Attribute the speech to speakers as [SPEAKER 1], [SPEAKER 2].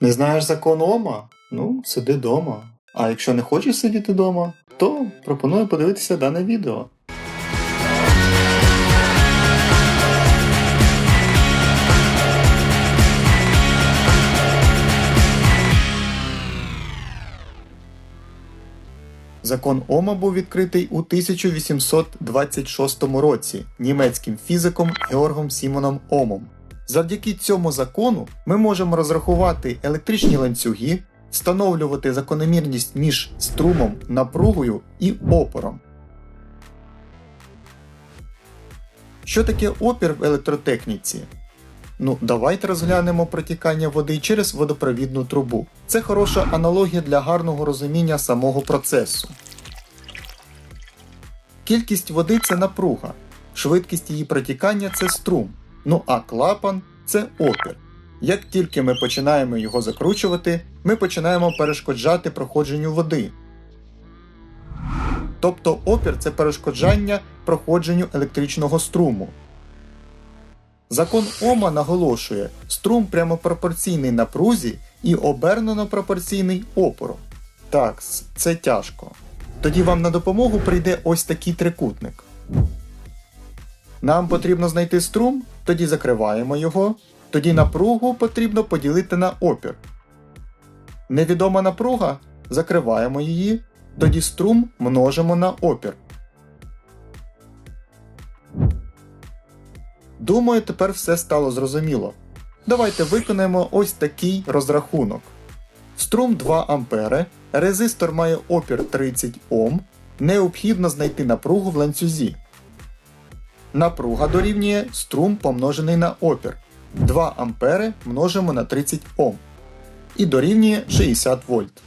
[SPEAKER 1] Не знаєш закон Ома? Ну, сиди дома. А якщо не хочеш сидіти дома, то пропоную подивитися дане відео. Закон Ома був відкритий у 1826 році німецьким фізиком Георгом Сімоном Омом. Завдяки цьому закону ми можемо розрахувати електричні ланцюги, встановлювати закономірність між струмом, напругою і опором. Що таке опір в електротехніці? Ну, давайте розглянемо протікання води через водопровідну трубу. Це хороша аналогія для гарного розуміння самого процесу. Кількість води це напруга, швидкість її протікання це струм. Ну а клапан це опір. Як тільки ми починаємо його закручувати, ми починаємо перешкоджати проходженню води. Тобто опір це перешкоджання проходженню електричного струму. Закон Ома наголошує, струм прямопропорційний напрузі і обернено пропорційний опору. Так, це тяжко. Тоді вам на допомогу прийде ось такий трикутник. Нам потрібно знайти струм, тоді закриваємо його, тоді напругу потрібно поділити на опір. Невідома напруга закриваємо її, тоді струм множимо на опір. Думаю, тепер все стало зрозуміло. Давайте виконаємо ось такий розрахунок. Струм 2 А, резистор має опір 30 Ом, необхідно знайти напругу в ланцюзі. Напруга дорівнює струм помножений на опір. 2 А множимо на 30 Ом і дорівнює 60 вольт.